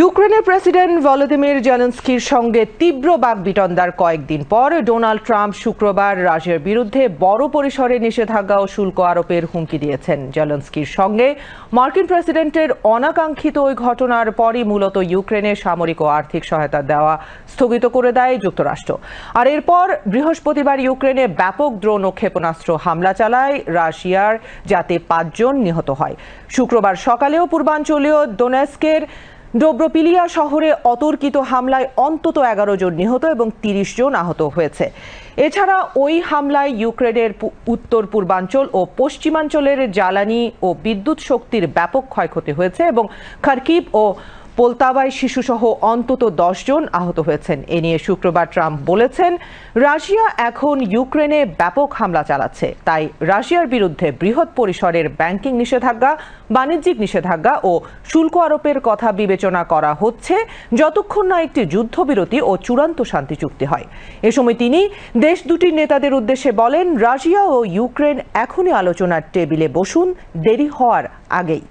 ইউক্রেনের president Volodymyr জেলেন্সকির সঙ্গে তীব্র বাকবিতণ্ডার কয়েকদিন পর ডোনাল্ড ট্রাম্প শুক্রবার রাশিয়ার বিরুদ্ধে বড় পরিসরে নিষেধাজ্ঞা ও শুল্ক আরোপের হুমকি দিয়েছেন। জেলেন্সকির সঙ্গে মার্কিন প্রেসিডেন্টের অনাকাঙ্ক্ষিত ওই ঘটনার পরই মূলত ইউক্রেনে সামরিক ও আর্থিক সহায়তা দেওয়া স্থগিত করে দেয় যুক্তরাষ্ট্র। আর এরপর বৃহস্পতিবার ইউক্রেনে ব্যাপক ড্রোন ও ক্ষেপণাস্ত্র হামলা চালায় রাশিয়ার যাতে পাঁচজন নিহত হয়। শুক্রবার সকালেও পূর্বাঞ্চলীয় দোনেস্কের ডোব্রোপিলিয়া শহরে অতর্কিত হামলায় অন্তত এগারো জন নিহত এবং তিরিশ জন আহত হয়েছে। এছাড়া ওই হামলায় ইউক্রেনের উত্তর পূর্বাঞ্চল ও পশ্চিমাঞ্চলের জ্বালানি ও বিদ্যুৎ শক্তির ব্যাপক ক্ষয়ক্ষতি হয়েছে এবং খারকিব ও পোলতাবায় শিশুসহ অন্তত দশ জন আহত হয়েছেন। এ নিয়ে শুক্রবার ট্রাম্প বলেছেন, রাশিয়া এখন ইউক্রেনে ব্যাপক হামলা চালাচ্ছে। তাই রাশিয়ার বিরুদ্ধে বৃহৎ পরিসরের ব্যাংকিং নিষেধাজ্ঞা, বাণিজ্যিক নিষেধাজ্ঞা ও শুল্ক আরোপের কথা বিবেচনা করা হচ্ছে, যতক্ষণ না একটি যুদ্ধবিরতি ও চূড়ান্ত শান্তি চুক্তি হয়। এ সময় তিনি দেশ দুটির নেতাদের উদ্দেশ্যে বলেন, রাশিয়া ও ইউক্রেন এখনই আলোচনার টেবিলে বসুন, দেরি হওয়ার আগেই।